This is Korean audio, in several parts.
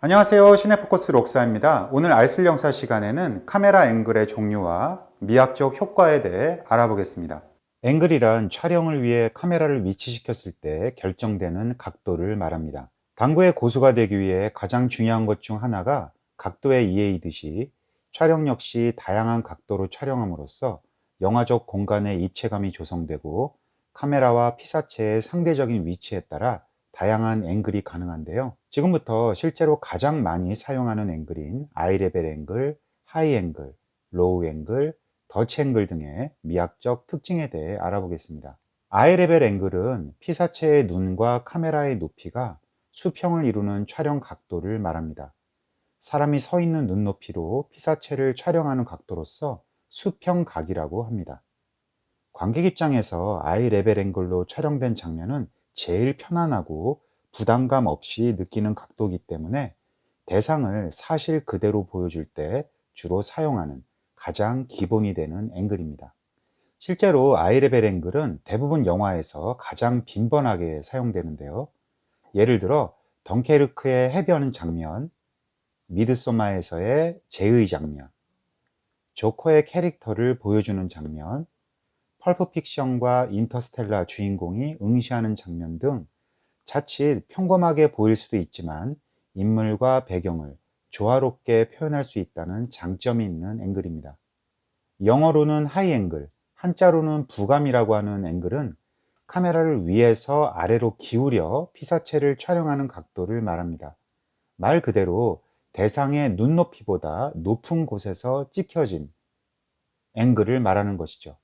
안녕하세요. 시네포커스 록사입니다. 오늘 알쓸 영사 시간에는 카메라 앵글의 종류와 미학적 효과에 대해 알아보겠습니다. 앵글이란 촬영을 위해 카메라를 위치시켰을 때 결정되는 각도를 말합니다. 당구의 고수가 되기 위해 가장 중요한 것 중 하나가 각도에 이해이듯이 촬영 역시 다양한 각도로 촬영함으로써 영화적 공간의 입체감이 조성되고 카메라와 피사체의 상대적인 위치에 따라 다양한 앵글이 가능한데요. 지금부터 실제로 가장 많이 사용하는 앵글인 아이레벨 앵글, 하이 앵글, 로우 앵글, 더치 앵글 등의 미학적 특징에 대해 알아보겠습니다. 아이레벨 앵글은 피사체의 눈과 카메라의 높이가 수평을 이루는 촬영 각도를 말합니다. 사람이 서 있는 눈높이로 피사체를 촬영하는 각도로서 수평각이라고 합니다. 관객 입장에서 아이 레벨 앵글로 촬영된 장면은 제일 편안하고 부담감 없이 느끼는 각도이기 때문에 대상을 사실 그대로 보여줄 때 주로 사용하는 가장 기본이 되는 앵글입니다. 실제로 아이레벨 앵글은 대부분 영화에서 가장 빈번하게 사용되는데요. 예를 들어 덩케르크의 해변 장면, 미드소마에서의 제의 장면, 조커의 캐릭터를 보여주는 장면, 펄프 픽션과 인터스텔라 주인공이 응시하는 장면 등 자칫 평범하게 보일 수도 있지만 인물과 배경을 조화롭게 표현할 수 있다는 장점이 있는 앵글입니다. 영어로는 하이 앵글, 한자로는 부감이라고 하는 앵글은 카메라를 위에서 아래로 기울여 피사체를 촬영하는 각도를 말합니다. 말 그대로 대상의 눈높이보다 높은 곳에서 찍혀진 앵글을 말하는 것이죠.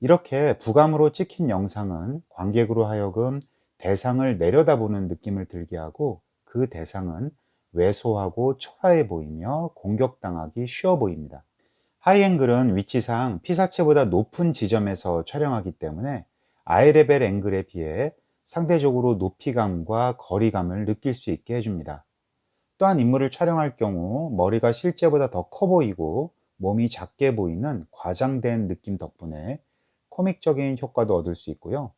이렇게 부감으로 찍힌 영상은 관객으로 하여금 대상을 내려다보는 느낌을 들게 하고 그 대상은 왜소하고 초라해 보이며 공격당하기 쉬워 보입니다. 하이앵글은 위치상 피사체보다 높은 지점에서 촬영하기 때문에 아이레벨 앵글에 비해 상대적으로 높이감과 거리감을 느낄 수 있게 해줍니다. 또한 인물을 촬영할 경우 머리가 실제보다 더 커 보이고 몸이 작게 보이는 과장된 느낌 덕분에 코믹적인 효과도 얻을 수 있고요.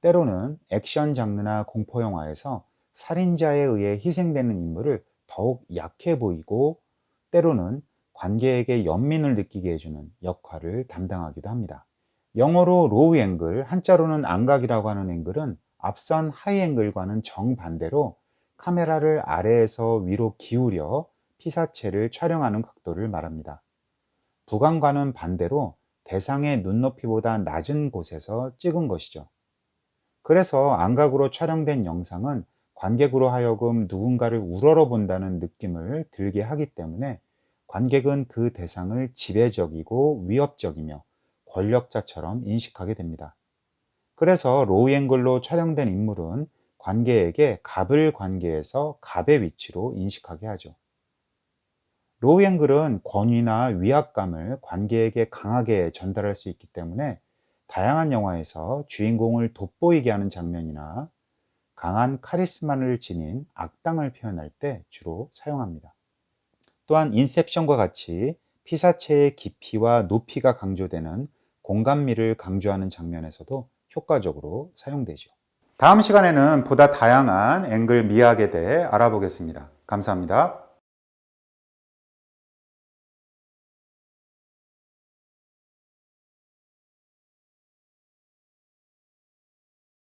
때로는 액션 장르나 공포 영화에서 살인자에 의해 희생되는 인물을 더욱 약해 보이고 때로는 관객에게 연민을 느끼게 해주는 역할을 담당하기도 합니다. 영어로 로우 앵글, 한자로는 안각이라고 하는 앵글은 앞선 하이 앵글과는 정반대로 카메라를 아래에서 위로 기울여 피사체를 촬영하는 각도를 말합니다. 부감과는 반대로 대상의 눈높이보다 낮은 곳에서 찍은 것이죠. 그래서 안각으로 촬영된 영상은 관객으로 하여금 누군가를 우러러 본다는 느낌을 들게 하기 때문에 관객은 그 대상을 지배적이고 위협적이며 권력자처럼 인식하게 됩니다. 그래서 로우 앵글로 촬영된 인물은 관객에게 갑을 관계에서 갑의 위치로 인식하게 하죠. 로우 앵글은 권위나 위압감을 관객에게 강하게 전달할 수 있기 때문에 다양한 영화에서 주인공을 돋보이게 하는 장면이나 강한 카리스마를 지닌 악당을 표현할 때 주로 사용합니다. 또한 인셉션과 같이 피사체의 깊이와 높이가 강조되는 공간미를 강조하는 장면에서도 효과적으로 사용되죠. 다음 시간에는 보다 다양한 앵글 미학에 대해 알아보겠습니다. 감사합니다.